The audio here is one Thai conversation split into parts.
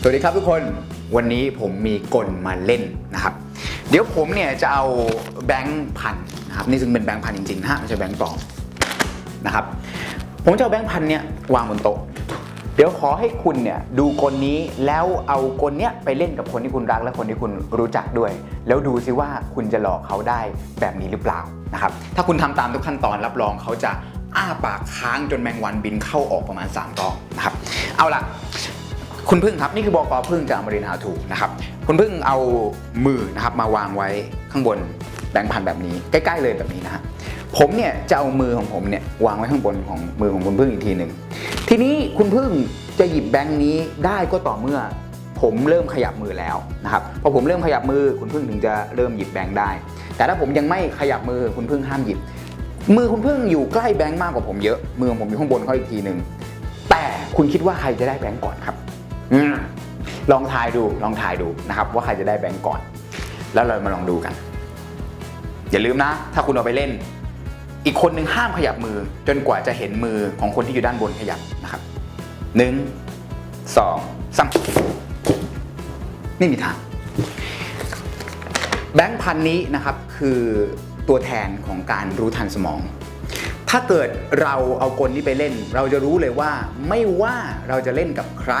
สวัสดีครับทุกคนวันนี้ผมมีกลมาเล่นนะครับ เดี๋ยวผมเนี่ยจะเอาแบงค์พันนะครับนี่ซึ่งเป็นแบงค์พันจริงๆนะฮะไม่ใช่แบงค์ปลอมนะครับ ผมจะเอาแบงค์พันเนี่ยวางบนโต๊ะเดี๋ยวขอให้คุณเนี่ยดูกลนี้แล้วเอากลเนี้ยไปเล่นกับคนที่คุณรักและคนที่คุณรู้จักด้วย แล้วดูซิว่าคุณจะหลอกเขาได้แบบนี้หรือเปล่านะครับ ถ้าคุณทำตามทุกขั้นตอนรับรองเขาจะอ้าปากค้างจนแมงวันบินเข้าออกประมาณ3รอบนะครับ เอาล่ะ คุณพึ่งครับนี่คือบอกอพึ่งจากอมรินทาถูนะครับคุณพึ่งเอามือนะครับมาวางไว้ข้างบนแบงค์พันแบบนี้ใกล้ๆเลยแบบนี้นะฮะผมเนี่ยจะเอามือของผมเนี่ยวางไว้ข้างบนของมือของคุณพึ่งอีกทีหนึ่งทีนี้คุณพึ่งจะหยิบแบงค์นี้ได้ก็ต่อเมื่อ ผมเริ่มขยับมือแล้วนะครับพอผมเริ่มขยับมือคุณพึ่งถึงจะเริ่มหยิบแบงค์ได้ แต่ถ้าผมยังไม่ขยับมือคุณพึ่งห้ามหยิบ มือคุณพึ่งอยู่ใกล้แบงค์มากกว่าผมเยอะมือของผมอยู่ข้างบนเขาอีกทีหนึ่งแต่คุณคิดว่าใครจะได้แบงค์ก่อนครับ ลองทายดูลองทายดูนะครับ ว่าใครจะได้แบงก์ก่อน แล้วเรามาลองดูกัน อย่าลืมนะ ถ้าคุณเอาไปเล่น อีกคนหนึ่งห้ามขยับมือ จนกว่าจะเห็นมือของคนที่อยู่ด้านบนขยับนะครับหนึ่งสองสามไม่มีทางแบงค์พันนี้นะครับคือตัวแทนของการรู้ทันสมอง ถ้าเกิดเราเอากลนี้ไปเล่น เราจะรู้เลยว่าไม่ว่าเราจะเล่นกับใคร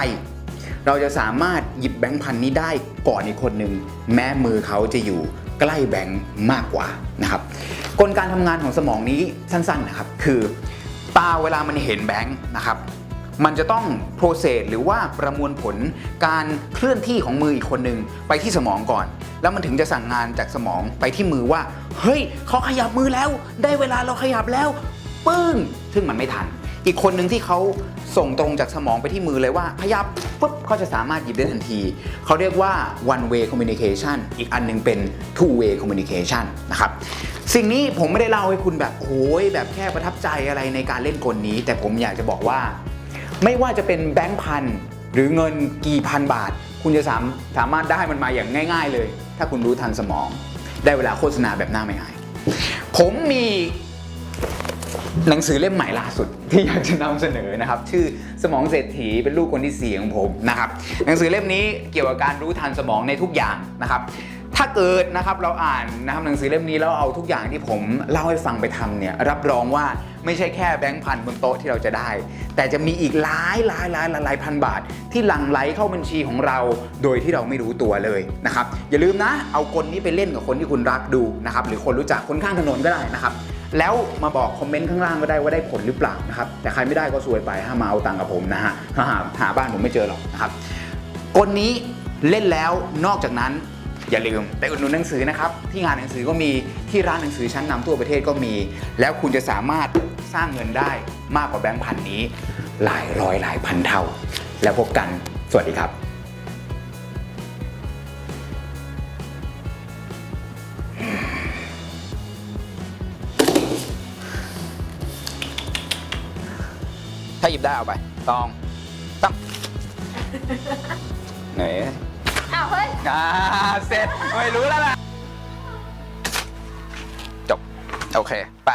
เราจะสามารถหยิบแบงค์พันนี้ได้ก่อนอีกคนหนึ่งแม้มือเขาจะอยู่ใกล้แบงค์มากกว่านะครับกลการทำงานของสมองนี้สั้นๆนะครับ คือตาเวลามันเห็นแบงค์นะครับ มันจะต้องโปรเซสหรือว่าประมวลผลการเคลื่อนที่ของมืออีกคนหนึ่งไปที่สมองก่อน แล้วมันถึงจะสั่งงานจากสมองไปที่มือว่า เฮ้ยเขาขยับมือแล้ว ได้เวลาเราขยับแล้ว ปึ้ง ซึ่งมันไม่ทัน อีกคนหนึ่งที่เขาส่งตรงจากสมองไปที่มือเลยว่าขยับปุ๊บเขาจะสามารถหยิบได้ทันที เขาเรียกว่า one way communication อีกอันหนึงเป็น two way communication นะครับสิ่งนี้ผมไม่ได้เล่าให้คุณแบบโอ้ยแบบแค่ประทับใจอะไรในการเล่นกลนี้ แต่ผมอยากจะบอกว่า ไม่ว่าจะเป็นแบงค์พันหรือเงินกี่พันบาท คุณจะสามสามารถได้มันมาอย่างง่าย ๆ เลย ถ้าคุณรู้ทันสมอง ได้เวลาโฆษณาแบบหน้าไม่อายผมมี หนังสือเล่มใหม่ล่าสุดที่อยากจะนำเสนอนะครับ ชื่อสมองเศรษฐีเป็นลูกคนที่สี่ของผมนะครับหนังสือเล่มนี้เกี่ยวกับการรู้ทันสมองในทุกอย่างนะครับ ถ้าเกิดนะครับเราอ่านนะครับหนังสือเล่มนี้แล้วเอาทุกอย่างที่ผมเล่าให้ฟังไปทำเนี่ยรับรองว่าไม่ใช่แค่แบงค์พันบนโต๊ะที่เราจะได้ แต่จะมีอีกหลายหลายหลายหลายพันบาท ที่หลั่งไหลเข้าบัญชีของเราโดยที่เราไม่รู้ตัวเลยนะครับอย่าลืมนะเอากลนี้ไปเล่นกับคนที่คุณรักดูนะครับหรือคนรู้จักคนข้างถนนก็ได้นะครับ แล้วมาบอกคอมเมนต์ข้างล่างก็ได้ว่าได้ผลหรือเปล่านะครับแต่ใครไม่ได้ก็ซวยไปห้ามาเอาตังค์กับผมนะฮะหาหาหาบ้านผมไม่เจอหรอกนะครับกลนี้เล่นแล้วนอกจากนั้นอย่าลืมไปอุดหนุนหนังสือนะครับ ที่งานหนังสือก็มีที่ร้านหนังสือชั้นนำทั่วประเทศก็มี แล้วคุณจะสามารถสร้างเงินได้มากกว่าแบงค์พันนี้ หลายร้อยหลายพันเท่า แล้วพบกันสวัสดีครับ ถ้าหยิบได้เอาไป ตอง ตั้มไหนอ้าวเฮ้ย อ่าเสร็จ ไม่รู้แล้วล่ะ จบ โอเค ไป